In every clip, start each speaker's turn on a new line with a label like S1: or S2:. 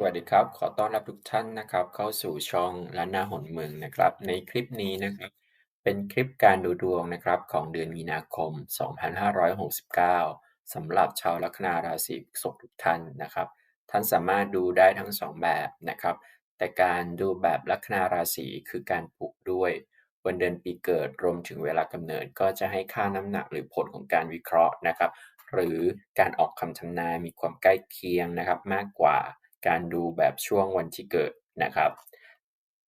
S1: สวัสดีครับ ขอต้อนรับทุกท่านนะครับ เข้าสู่ช่องล้านนาหนเมืองนะครับ ในคลิปนี้นะครับ เป็นคลิปการดูดวงนะครับ ของเดือนมีนาคม 2569สำหรับชาวลัคนาราศีพฤษภทุกท่านนะครับ ท่านสามารถดูได้ทั้ง 2 แบบนะครับ แต่การดูแบบลัคนาราศีคือการปลูกด้วย วันเดือนปีเกิดรวมถึงเวลากำเนิดก็จะให้ค่าน้ำหนักหรือผลของการวิเคราะห์นะครับ หรือการออกคำทำนายมีความใกล้เคียงนะครับมากกว่า การดูแบบช่วงวันที่เกิดนะครับ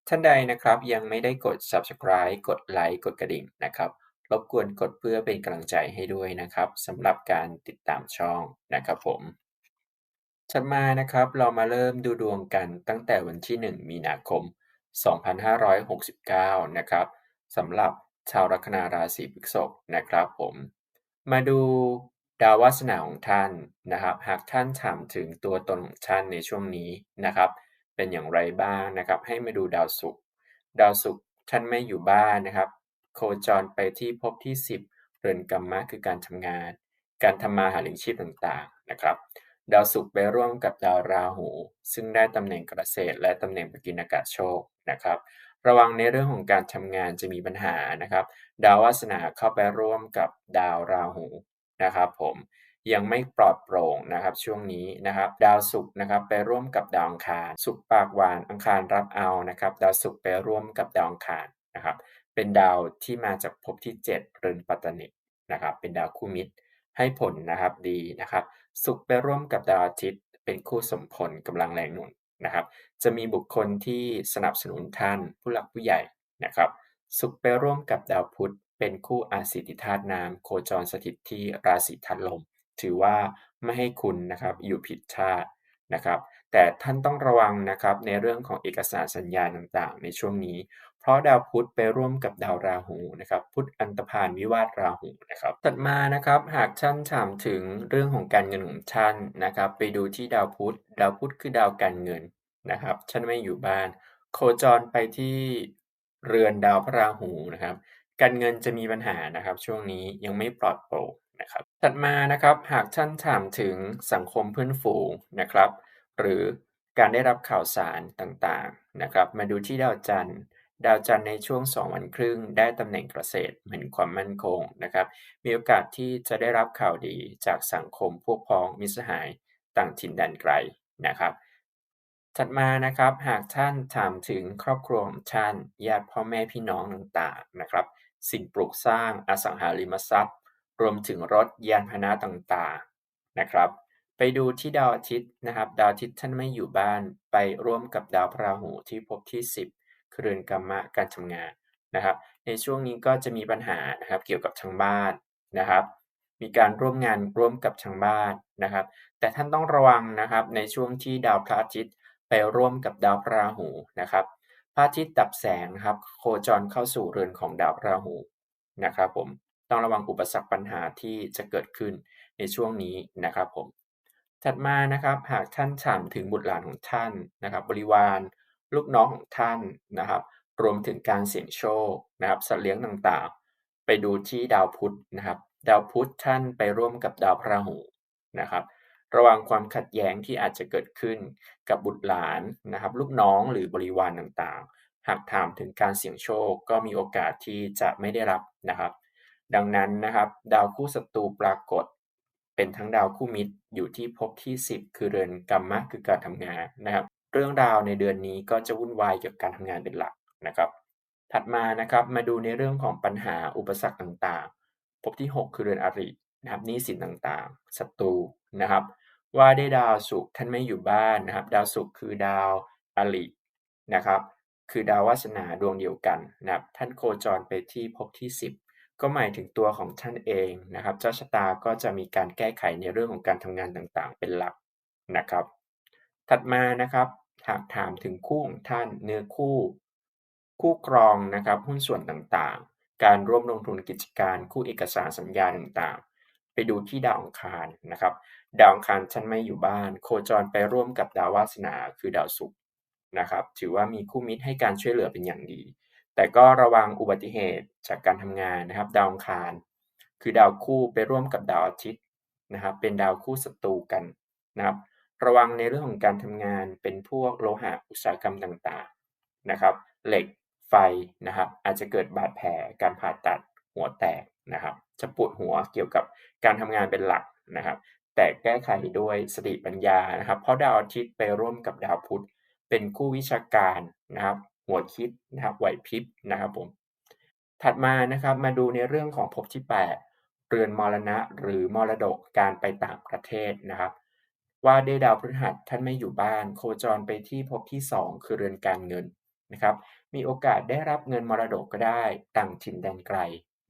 S1: ท่านใดนะครับยังไม่ได้กด subscribe กดไลค์กดกระดิ่งนะครับรบกวนกดเพื่อเป็นกำลังใจให้ด้วยนะครับสำหรับการติดตามช่องนะครับผมถัดมานะครับเรามาเริ่มดูดวงกันตั้งแต่วันที่ 1 มีนาคม 2569 นะครับสำหรับชาวลัคนาราศีพฤษภนะครับผม มาดู ดาววาสนาของท่านนะครับ หากท่านถามถึงตัวตนของท่านในช่วงนี้นะครับ เป็นอย่างไรบ้างนะครับ ให้มาดูดาวศุกร์ดาวศุกร์ท่านไม่อยู่บ้านนะครับ โคจรไปที่ภพที่ 10 เรือนกรรมะคือการทำงาน การทำมาหาเลี้ยงชีพต่างๆนะครับ ดาวศุกร์ไปร่วมกับดาวราหู ซึ่งได้ตำแหน่งเกษตร และตำแหน่งปกินากาศโชคนะครับระวังในเรื่องของการทำงานจะมีปัญหานะครับ ดาววาสนาเข้าไปร่วมกับดาวราหู นะครับผมยังไม่ปลอดโปร่งนะครับช่วงนี้นะครับ ดาวศุกร์นะครับไปร่วมกับดาวอังคารศุกร์ปากหวานอังคารรับเอานะครับ ดาวศุกร์ไปร่วมกับดาวอังคารนะครับ เป็นดาวที่มาจากภพที่ 7 เรือนปัตตนินะครับ เป็นดาวคู่มิตรให้ผลนะครับดีนะครับศุกร์ไปร่วมกับดาวอาทิตย์ เป็นคู่สมพลกำลังแรงหนุนนะครับ จะมีบุคคลที่สนับสนุนท่านผู้หลักผู้ใหญ่นะครับศุกร์ไปร่วมกับดาวพุธ เป็นคู่อาสิติธาตุน้ำโคจรสถิตที่ราศีธาตุลม ถือว่าไม่ให้คุณนะครับอยู่ผิดชาตินะครับ แต่ท่านต้องระวังนะครับในเรื่องของเอกสารสัญญาต่างๆ ในช่วงนี้ เพราะดาวพุธไปร่วมกับดาวราหูนะครับพุธอันตพานวิวาทราหูนะครับถัดมานะครับหากท่านถามถึงเรื่องของการเงินของท่านนะครับ ไปดูที่ดาวพุธดาวพุธคือดาวการเงินนะครับท่านไม่อยู่บ้าน โคจรไปที่เรือนดาวพระราหูนะครับ การเงินจะมีปัญหานะครับ ช่วงนี้ยังไม่ปลอดโปร่งนะครับถัดมานะครับหากท่านถามถึงสังคมเพื่อนฝูงนะครับ หรือการได้รับข่าวสารต่างๆนะครับ มาดูที่ดาวจันทร์ดาวจันทร์ในช่วง 2 วันครึ่ง ได้ตำแหน่งเกษตรเหมือนความมั่นคงนะครับ มีโอกาสที่จะได้รับข่าวดีจากสังคมพวกพ้องมิตรสหายต่างถิ่นแดนไกลนะครับ ถัดมานะครับหากท่านถามถึงครอบครัวของท่านญาติพ่อแม่พี่น้องต่างๆนะครับ สิ่งปลูกสร้างอสังหาริมทรัพย์ รวมถึงรถยานพาหนะต่างๆนะครับ ไปดูที่ดาวอาทิตย์นะครับ ดาวอาทิตย์ท่านไม่อยู่บ้านไปร่วมกับดาวพระราหูที่พบที่ 10 คือเรือนกรรมะการทำงานนะครับ ในช่วงนี้ก็จะมีปัญหานะครับเกี่ยวกับทางบ้านนะครับ มีการร่วมงานร่วมกับทางบ้านนะครับ แต่ท่านต้องระวังนะครับในช่วงที่ดาวพระอาทิตย์ไปร่วมกับดาวพระราหูนะครับ พระอาทิตย์ดับแสงครับ โคจรเข้าสู่เรือนของดาวราหูนะครับผมต้องระวังอุปสรรคปัญหาที่จะเกิดขึ้นในช่วงนี้นะครับผมถัดมานะครับหากท่านถามถึงบุตรหลานของท่านนะครับ บริวาร ลูกน้องของท่านนะครับ รวมถึงการเสี่ยงโชคนะครับสัตว์เลี้ยงต่างๆ ไปดูที่ดาวพุธนะครับ ดาวพุธท่านไปร่วมกับดาวพระหูนะครับ ระวังความขัดแย้งที่อาจจะเกิดขึ้นกับบุตรหลานนะครับลูกน้องหรือบริวารต่างๆ หากถามถึงการเสี่ยงโชคก็มีโอกาสที่จะไม่ได้รับนะครับ ดังนั้นนะครับ ดาวคู่ศัตรูปรากฏ เป็นทั้งดาวคู่มิตรอยู่ที่ภพที่ 10 คือเรือนกรรมะคือการทำงานนะครับ เรื่องราวในเดือนนี้ก็จะวุ่นวายเกี่ยวกับการทำงานเป็นหลักนะครับ ถัดมานะครับมาดูในเรื่องของปัญหาอุปสรรคต่างๆภพที่ 6 คือเรือนอรินะครับนี้สินต่างๆศัตรูนะครับ ว่าได้ดาวศุกร์ท่านไม่อยู่บ้านนะครับ ดาวศุกร์คือดาวอลินะครับ คือดาววาสนาดวงเดียวกันนะครับ ท่านโคจรไปที่ภพที่ 10 ก็หมายถึงตัวของท่านเองนะครับ เจ้าชะตาก็จะมีการแก้ไขในเรื่องของการทำงานต่างๆ เป็นหลักนะครับ ถัดมานะครับถามถามถึงคู่ของท่านเนื้อคู่ คู่ครองนะครับหุ้นส่วนต่างๆ การร่วมลงทุนกิจการคู่เอกสารสัญญาต่างๆ ดูที่ดาวอังคารนะครับ ดาวอังคารชั้นไม่อยู่บ้าน โคจรไปร่วมกับดาววาสนาคือดาวศุกร์นะครับ ถือว่ามีคู่มิตรให้การช่วยเหลือเป็นอย่างดี แต่ก็ระวังอุบัติเหตุจากการทำงานนะครับ ดาวอังคาร คือดาวคู่ไปร่วมกับดาวอาทิตย์นะครับ เป็นดาวคู่ศัตรูกันนะครับ ระวังในเรื่องของการทำงานเป็นพวกโลหะอุตสาหกรรมต่างๆนะครับ เหล็กไฟนะครับ อาจจะเกิดบาดแผลการผ่าตัดหัวแตกนะครับ จะปวดหัวเกี่ยวกับการทำงานเป็นหลักนะครับ แต่แก้ไขด้วยสติปัญญานะครับ เพราะดาวอาทิตย์ไปร่วมกับดาวพุธเป็นคู่วิชาการนะครับ หัวคิดนะครับไหวพริบนะครับผมถัดมานะครับมาดูในเรื่องของภพที่ 8 เรือนมรณะหรือมรดกการไปต่างประเทศนะครับ ว่าด้ดาวพฤหัสท่านไม่อยู่บ้าน โคจรไปที่ภพที่ 2 คือเรือนการเงินนะครับ มีโอกาสได้รับเงินมรดกก็ได้ต่างถิ่นแดนไกล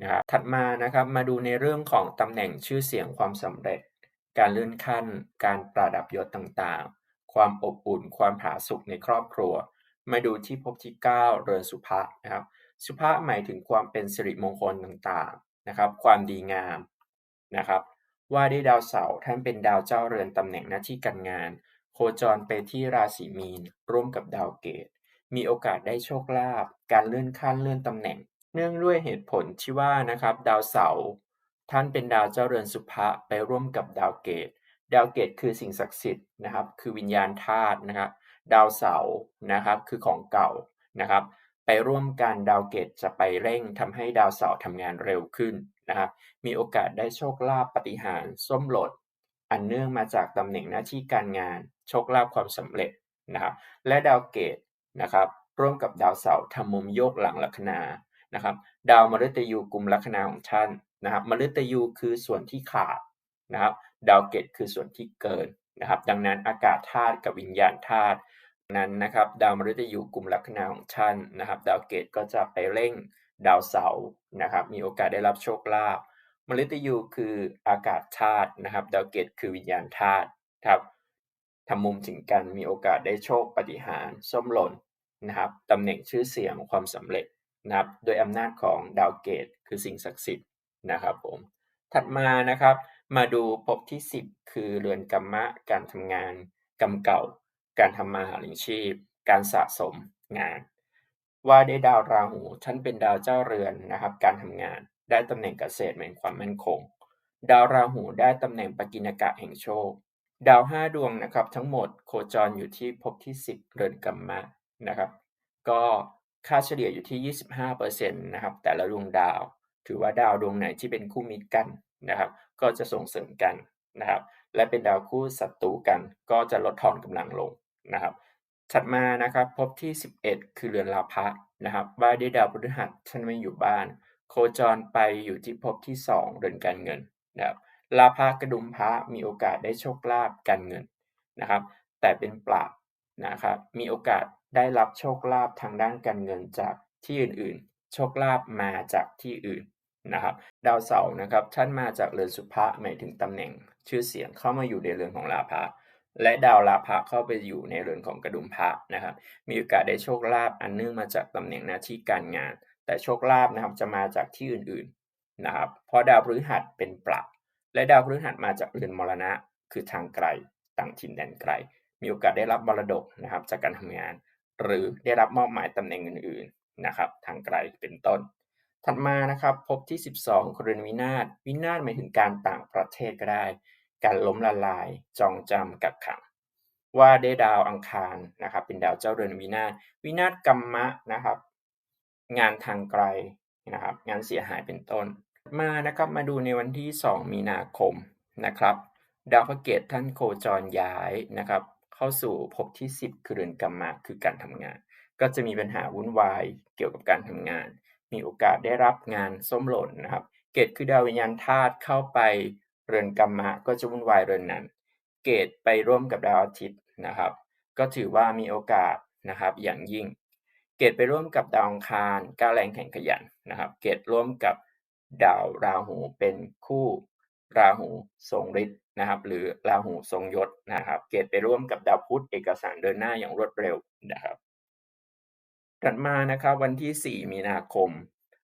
S1: นะครับถัดมานะครับมาดูในเรื่องของตำแหน่งชื่อเสียงความสำเร็จ การเลื่อนขั้น การประดับยศต่างๆ ความอบอุ่น ความผาสุกในครอบครัว มาดูที่ภพที่ 9 เรือนสุภะนะครับสุภาพหมายถึงความเป็นสิริมงคลต่างๆนะครับ ความดีงามนะครับว่าด้วยดาวเสาร์ท่านเป็นดาวเจ้าเรือนตำแหน่งหน้าที่การงาน โคจรไปที่ราศีมีน ร่วมกับดาวเกต มีโอกาสได้โชคลาภการเลื่อนขั้นเลื่อนตำแหน่ง เนื่องด้วยเหตุผลที่ว่านะครับ ดาวเสาร์ท่านเป็นดาวเจ้าเรือนสุภะไปร่วมกับดาวเกต ดาวเกตคือสิ่งศักดิ์สิทธิ์นะครับ คือวิญญาณธาตุนะครับ ดาวเสาร์นะครับคือของเก่านะครับ ไปร่วมกันดาวเกตจะไปเร่งทำให้ดาวเสาร์ทำงานเร็วขึ้นนะครับ มีโอกาสได้โชคลาภปฏิหารส้มหล่นอันเนื่องมาจากตำแหน่งหน้าที่การงาน โชคลาภความสำเร็จนะครับ และดาวเกตนะครับ ร่วมกับดาวเสาร์ทำมุมโยกหลังลัคนา นะครับดาวมฤตยูกลุ่มลัคนาของท่านนะครับมฤตยูคือส่วนที่ขาดนะครับดาวเกตคือส่วนที่เกินนะครับดังนั้นอากาศธาตุกับวิญญาณธาตุนั้นนะครับดาวมฤตยูกลุ่มลัคนาของท่านนะครับดาวเกตก็จะไปเร่งดาวเสาร์นะครับมีโอกาสได้รับโชคลาภมฤตยูคืออากาศธาตุนะครับดาวเกตคือวิญญาณธาตุครับทำมุมถึงกันมีโอกาสได้โชคปฏิหารส้มหล่นนะครับตำแหน่งชื่อเสียงความสำเร็จ นะครับโดยอำนาจของดาวเกต คือสิ่งศักดิ์สิทธิ์นะครับผมถัดมานะครับ มาดูภพที่ 10 คือเรือนกรรมะ การทำงาน กรรมเก่า การทำมาหาเลี้ยงชีพ การสะสมงาน ว่าได้ดาวราหูท่านเป็นดาวเจ้าเรือนนะครับการทำงานได้ตำแหน่งเกษตรแห่งความมั่นคง ดาวราหูได้ตำแหน่งปกินกะแห่งโชค ดาว5ดวงนะครับทั้งหมดโคจรอยู่ที่ภพที่ 10 เรือนกรรมะนะครับ ก็ ค่าเฉลี่ยอยู่ที่ 25%นะครับ แต่ละดวงดาว ถือว่าดาวดวงไหนที่เป็นคู่มิตรกันนะครับ ก็จะส่งเสริมกันนะครับ และเป็นดาวคู่ศัตรูกัน ก็จะลดทอนกำลังลงนะครับ ถัดมานะครับภพที่ 11 คือเรือนลาภะนะครับว่าด้วยดาวพฤหัสท่านไม่อยู่บ้าน โคจรไปอยู่ที่ภพที่ 2 เรือนการเงินนะครับลาภะกระดุมพระมีโอกาสได้โชคลาภการเงินนะครับ แต่เป็นปราบนะครับ มีโอกาส ได้รับโชคลาภทางด้านการเงินจากที่อื่นๆ โชคลาภมาจากที่อื่นนะครับ ดาวเสาร์นะครับท่านมาจากเรือนสุภะหมายถึงตำแหน่ง ชื่อเสียงเข้ามาอยู่ในเรือนของลาภะและดาวลาภะเข้าไปอยู่ในเรือนของกระดุมพระนะครับ มีโอกาสได้โชคลาภอันเนื่องมาจากตำแหน่งหน้าที่การงาน แต่โชคลาภนะครับจะมาจากที่อื่นๆนะครับ เพราะดาวพฤหัสเป็นปรับและดาวพฤหัสมาจากเรือนมรณะ คือทางไกล ต่างถิ่นแดนไกล มีโอกาสได้รับมรดกนะครับจากการทำงาน หรือได้รับมอบหมายตำแหน่งอื่นๆนะครับทางไกลเป็นต้น ถัดมานะครับภพที่ 12ครือนวินาศวินาศหมายถึงการต่างประเทศก็ได้ การล้มละลายจองจำกักขังว่าได้ดาวอังคารนะครับเป็นดาวเจ้าเรือนวินาศวินาศกรรมะนะครับ งานทางไกลนะครับ งานเสียหายเป็นต้น มานะครับมาดูในวันที่ 2 มีนาคมนะครับ ดาวพระเกตท่านโคจรย้ายนะครับ เข้าสู่ภพที่ 10 คือเรือนกรรมะคือการทำงาน ก็จะมีปัญหาวุ่นวายเกี่ยวกับการทำงาน มีโอกาสได้รับงานส้มหล่นนะครับ เกตคือดาววิญญาณธาตุเข้าไปเรือนกรรมะก็จะวุ่นวายเรือนนั้น เกตไปร่วมกับดาวอาทิตย์นะครับ ก็ถือว่ามีโอกาสนะครับอย่างยิ่ง เกตไปร่วมกับดาวอังคารก้าวแรงแข่งขยันนะครับ เกตร่วมกับดาวราหูเป็นคู่ ราหูทรงฤทธิ์นะครับ หรือราหูทรงยศนะครับ เกตไปร่วมกับดาวพุธเอกสารเดินหน้าอย่างรวดเร็วนะครับถัดมานะครับวันที่ 4 มีนาคม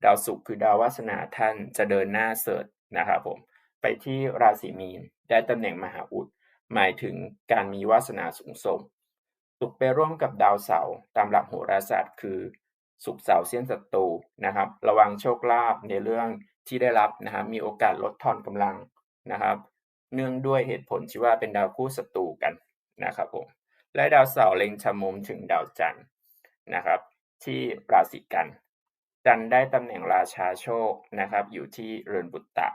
S1: ดาวศุกร์คือดาววาสนาท่านจะเดินหน้าเสริฐนะครับผมไปที่ราศีมีนได้ตำแหน่งมหาอุด หมายถึงการมีวาสนาสูงส่งศุกร์ไปร่วมกับดาวเสาร์ตามหลักโหราศาสตร์คือศุกร์เสาร์เสี้ยนศัตรูนะครับ ระวังโชคลาภในเรื่อง ที่ได้รับนะครับมีโอกาสลดทอนกำลังนะครับ เนื่องด้วยเหตุผลที่ว่าเป็นดาวคู่ศัตรูกันนะครับผมและดาวเสาร์เล็งชะมุมถึงดาวจันทร์นะครับ ที่ราศีกัน จันได้ตำแหน่งราชาโชคนะครับ อยู่ที่เรือนบุตตะ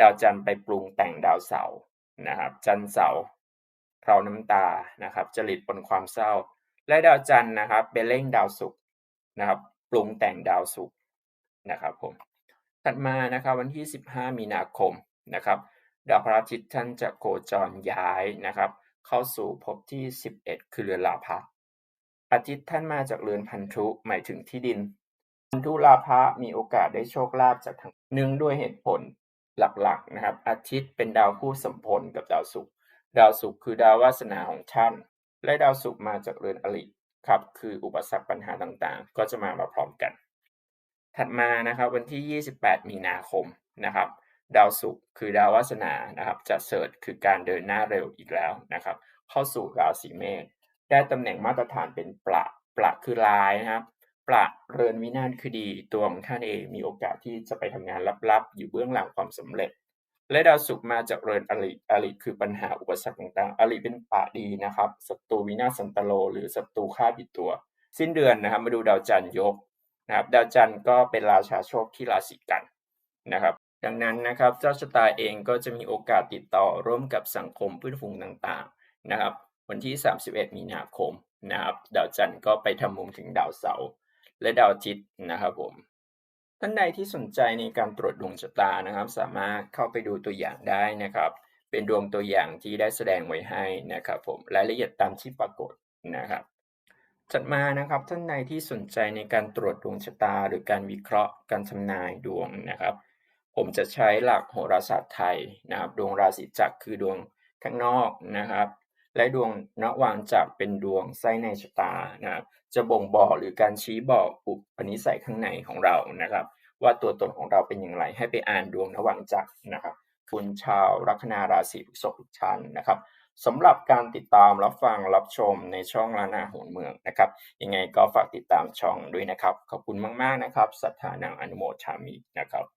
S1: ดาวจันไปปรุงแต่งดาวเสาร์นะครับ จันเสาร์เพราน้ำตานะครับ จริตบนความเศร้า และดาวจันนะครับไปเร่งดาวศุกร์นะครับ ปรุงแต่งดาวศุกร์นะครับผม ถัดมานะครับวันที่ 15 มีนาคมนะครับดาวพระอาทิตย์ท่านจะโคจรย้ายนะครับ เข้าสู่ภพที่ 11 คือเรือนลาภะอาทิตย์ท่านมาจากเรือนพันธุหมายถึงที่ดิน พันธุลาภะมีโอกาสได้โชคลาภจากทางเนื่องด้วยเหตุผลหลักๆนะครับ อาทิตย์เป็นดาวคู่สัมพลกับดาวศุกร์ดาวศุกร์คือดาววาสนาของท่าน และดาวศุกร์มาจากเรือนอริครับ คืออุปสรรคปัญหาต่างๆ ก็จะมามาพร้อมกัน ถัดมานะครับวันที่ 28 มีนาคมนะครับดาวศุกร์คือดาววาสนานะครับจะเสริฐคือการเดินหน้าเร็วอีกแล้วนะครับ เข้าสู่ราศีเมษได้ตำแหน่งมาตรฐานเป็นประประคือร้ายนะครับประเรือนวินาศคือดีตัวของท่านเองมีโอกาสที่จะไปทำงานลับๆ อยู่เบื้องหลังความสำเร็จ และดาวศุกร์มาจากเรือนอริอริคือปัญหาอุปสรรคต่างๆอริเป็นปะดีนะครับศัตรูวินาศสันตโล หรือศัตรูฆ่าผิดตัว สิ้นเดือนนะครับมาดูดาวจันทร์ยก นะครับดาวจันทร์ก็เป็นราชาโชคที่ราศีกันนะครับ ดังนั้นนะครับเจ้าชะตาเองก็จะมีโอกาสติดต่อร่วมกับสังคมพื่อนฝูงต่างๆนะครับ วันที่ 31 มีนาคมนะครับดาวจันทร์ก็ไปทำมุมถึงดาวเสาร์และดาวอาทิตย์นะครับผมท่านใดที่สนใจในการตรวจดวงชะตานะครับ สามารถเข้าไปดูตัวอย่างได้นะครับ เป็นดวงตัวอย่างที่ได้แสดงไว้ให้นะครับ ผมรายละเอียดตามที่ปรากฏนะครับ ถัดมานะครับท่านใดที่สนใจในการตรวจดวงชะตา หรือการวิเคราะห์การทำนายดวงนะครับ ผมจะใช้หลักโหราศาสตร์ไทยนะครับ ดวงราศีจักรคือดวงข้างนอกนะครับ และดวงนวางจักรเป็นดวงไส้ในชะตานะครับ จะบ่งบอกหรือการชี้บอกอุปนิสัยข้างในของเรานะครับ ว่าตัวตนของเราเป็นอย่างไรให้ไปอ่านดวงนวังจักรนะครับ คุณชาวลัคนาราศีพฤษภทุกท่านนะครับ สำหรับการติดตามรับฟังรับชมในช่องล้านนาโหนเมืองนะครับยังไงก็ฝากติดตามช่องด้วยนะครับ ขอบคุณมาก ๆ นะครับศรัทธานังอนุโมทามินะครับ